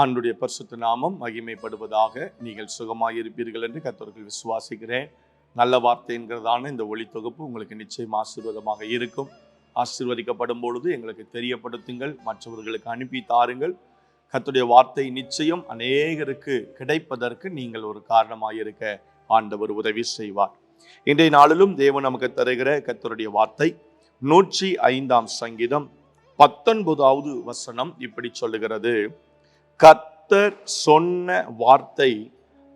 ஆண்டுடைய பரிசுத்த நாமம் மகிமைப்படுவதாக நீங்கள் சுகமாக இருப்பீர்கள் என்று கத்தர்கள் விசுவாசிக்கிறேன். நல்ல வார்த்தை என்கிறதான இந்த ஒளி தொகுப்பு உங்களுக்கு நிச்சயம் ஆசீர்வாதமாக இருக்கும். ஆசீர்வதிக்கப்படும் பொழுது எங்களுக்கு தெரியப்படுத்துங்கள் மற்றவர்களுக்கு அனுப்பி தாருங்கள். கத்துடைய வார்த்தை நிச்சயம் அநேகருக்கு கிடைப்பதற்கு நீங்கள் ஒரு காரணமாயிருக்க ஆண்டவர் உதவி செய்வார். இன்றைய நாளிலும் தேவன் நமக்கு தருகிற கத்தருடைய வார்த்தை நூற்றி ஐந்தாம் சங்கீதம் பத்தொன்பதாவது வசனம் இப்படி சொல்லுகிறது. கத்தர் சொன்ன வார்த்தை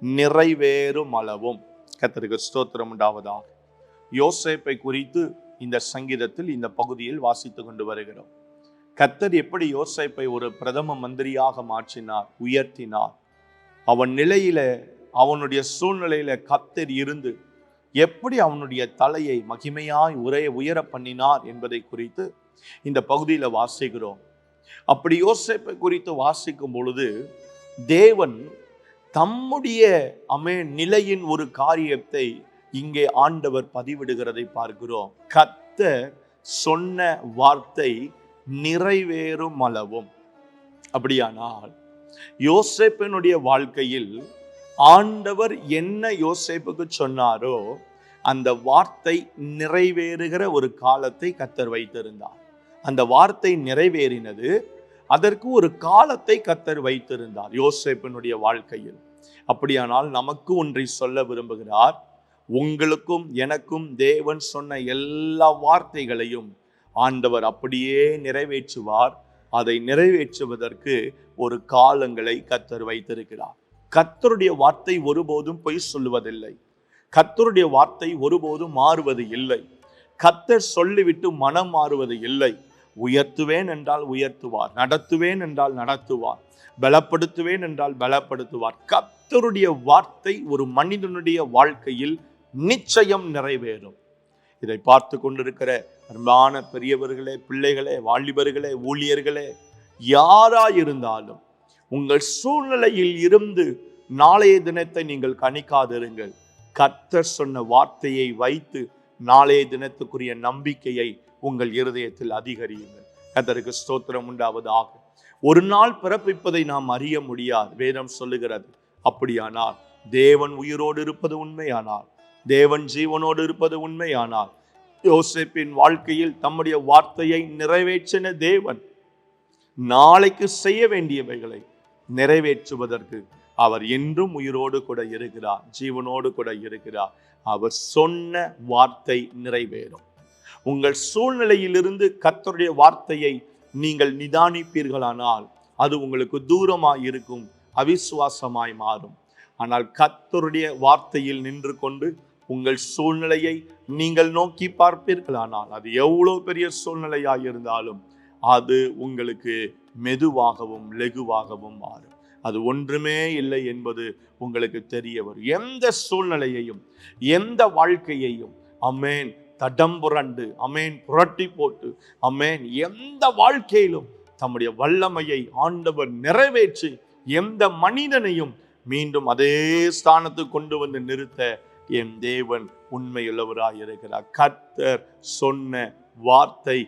நிறைவேறும் அளவும் கத்தருக்கு ஸ்தோத்திரம் உண்டாவதாக. யோசேப்பை குறித்து இந்த சங்கீதத்தில் இந்த பகுதியில் வாசித்து கொண்டு வருகிறோம். கத்தர் எப்படி யோசேப்பை ஒரு பிரதம மந்திரியாக மாற்றினார் உயர்த்தினார்? அவன் நிலையில அவனுடைய சூழ்நிலையில கத்தர் இருந்து எப்படி அவனுடைய தலையை மகிமையாய் உரைய உயர பண்ணினார் என்பதை குறித்து இந்த பகுதியில் வாசிக்கிறோம். அப்படி யோசிப்பை குறித்து வாசிக்கும் பொழுது தேவன் தம்முடைய அமே நிலையின் ஒரு காரியத்தை இங்கே ஆண்டவர் பதிவிடுகிறதை பார்க்கிறோம். கத்த சொன்ன வார்த்தை நிறைவேறும் அளவும். அப்படியானால் யோசேப்பினுடைய வாழ்க்கையில் ஆண்டவர் என்ன யோசேப்புக்கு சொன்னாரோ அந்த வார்த்தை நிறைவேறுகிற ஒரு காலத்தை கத்தர் வைத்திருந்தார். அந்த வார்த்தை நிறைவேறினது. அதற்கு ஒரு காலத்தை கத்தர் வைத்திருந்தார் யோசேப்பினுடைய வாழ்க்கையில். அப்படியானால் நமக்கு ஒன்றை சொல்ல விரும்புகிறார். உங்களுக்கும் எனக்கும் தேவன் சொன்ன எல்லா வார்த்தைகளையும் ஆண்டவர் அப்படியே நிறைவேற்றுவார். அதை நிறைவேற்றுவதற்கு ஒரு காலங்களை கத்தர் வைத்திருக்கிறார். கத்தருடைய வார்த்தை ஒருபோதும் பொய் சொல்லுவதில்லை. கத்தருடைய வார்த்தை ஒருபோதும் மாறுவது இல்லை. கத்தர் சொல்லிவிட்டு மனம் மாறுவது இல்லை. உயர்த்துவேன் என்றால் உயர்த்துவார் நடத்துவேன் என்றால் நடத்துவார் பலப்படுத்துவேன் என்றால் பலப்படுத்துவார். கத்தருடைய வார்த்தை ஒரு மனிதனுடைய வாழ்க்கையில் நிச்சயம் நிறைவேறும். இதை பார்த்து கொண்டிருக்கிற அன்பான பெரியவர்களே பிள்ளைகளே வாலிபர்களே ஊழியர்களே யாராயிருந்தாலும் உங்கள் சூழ்நிலையில் இருந்து நாளைய தினத்தை நீங்கள் கணிக்காதிருங்கள். கர்த்தர் சொன்ன வார்த்தையை வைத்து நாளைய தினத்துக்குரிய நம்பிக்கையை உங்கள் இருதயத்தில் அதிகரியுங்கள். கத்தருக்கு ஸ்தோத்திரம் உண்டாவதாக. ஒரு நாள் பிறப்பிப்பதை நாம் அறிய முடியாது. வேதம் சொல்லுகிறது அப்படியானால் தேவன் உயிரோடு இருப்பது உண்மையானால் தேவன் ஜீவனோடு இருப்பது உண்மையானால் யோசிப்பின் வாழ்க்கையில் தம்முடைய வார்த்தையை நிறைவேற்றின தேவன் நாளைக்கு செய்ய வேண்டியவைகளை நிறைவேற்றுவதற்கு அவர் என்றும் உயிரோடு கூட இருக்கிறார் ஜீவனோடு கூட இருக்கிறார். அவர் சொன்ன வார்த்தை நிறைவேறும். உங்கள் சூழ்நிலையிலிருந்து கத்தருடைய வார்த்தையை நீங்கள் நிதானிப்பீர்களானால் அது உங்களுக்கு தூரமாக இருக்கும் அவிசுவாசமாய் மாறும். ஆனால் கத்தருடைய வார்த்தையில் நின்று கொண்டு உங்கள் சூழ்நிலையை நீங்கள் நோக்கி பார்ப்பீர்களானால் அது எவ்வளோ பெரிய சூழ்நிலையாக இருந்தாலும் அது உங்களுக்கு மெதுவாகவும் லெகுவாகவும் மாறும். அது ஒன்றுமே இல்லை என்பது உங்களுக்கு தெரிய வரும். எந்த சூழ்நிலையையும் எந்த வாழ்க்கையையும் அமேன் தடம் புரண்டு அமேன். புரட்டி போட்டு. அமேன். எந்த வாழ்க்கையிலும் தம்முடைய வல்லமையை ஆண்டவர் நிறைவேற்றி எந்த மனிதனையும் மீண்டும் அதே ஸ்தானத்துக்கு கொண்டு வந்து நிறுத்த என் தேவன் உண்மையுள்ளவராக இருக்கிறார். கர்த்தர் சொன்ன வார்த்தை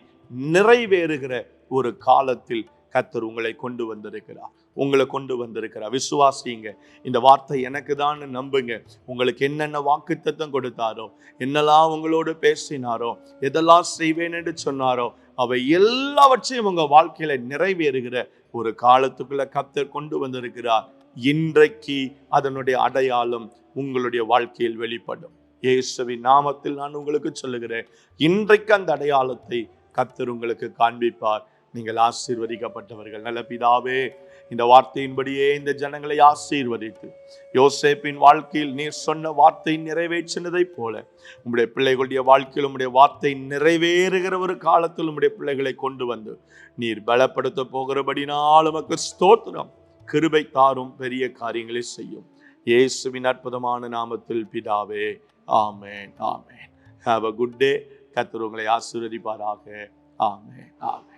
நிறைவேறுகிற ஒரு காலத்தில் கர்த்தர் உங்களை கொண்டு வந்திருக்கிறார். உங்களை கொண்டு வந்திருக்கிறார். விசுவாசிங்க. இந்த வார்த்தை எனக்கு தான் நம்புங்க. உங்களுக்கு என்னென்ன வாக்குத்தத்தம் கொடுத்தாரோ என்னெல்லாம் உங்களோடு பேசினாரோ எதெல்லாம் செய்வேன் என்று சொன்னாரோ அவை எல்லாவற்றையும் உங்கள் வாழ்க்கையில நிறைவேறுகிற ஒரு காலத்துக்குள்ள கர்த்தர் கொண்டு வந்திருக்கிறார். இன்றைக்கு அதனுடைய அடையாளம் உங்களுடைய வாழ்க்கையில் வெளிப்படும். இயேசுவின் நாமத்தில் நான் உங்களுக்கு சொல்லுகிறேன். இன்றைக்கு அந்த அடையாளத்தை கத்தர் உங்களுக்கு காண்பிப்பார். நீங்கள் ஆசீர்வதிக்கப்பட்டவர்கள். நல்ல பிதாவே இந்த வார்த்தையின்படியே இந்த ஜனங்களை ஆசீர்வதித்து யோசேப்பின் வாழ்க்கையில் நீர் சொன்ன வார்த்தை நிறைவேற்றினதைப் போல உங்களுடைய பிள்ளைகளுடைய வாழ்க்கையில் உடைய வார்த்தை நிறைவேறுகிற ஒரு காலத்தில் உடைய பிள்ளைகளை கொண்டு வந்து நீர் பலப்படுத்த போகிறபடினால் உமக்கு ஸ்தோத்திரம். கிருபை தாரும் பெரிய காரியங்களை செய்யும். இயேசுவின் அற்புதமான நாமத்தில் பிதாவே ஆமேன் ஆமேன். ஹாவ் அ குட் டே கர்த்தர் உங்களை ஆசீர்வதிப்பாராக. ஆமே ஆமென்.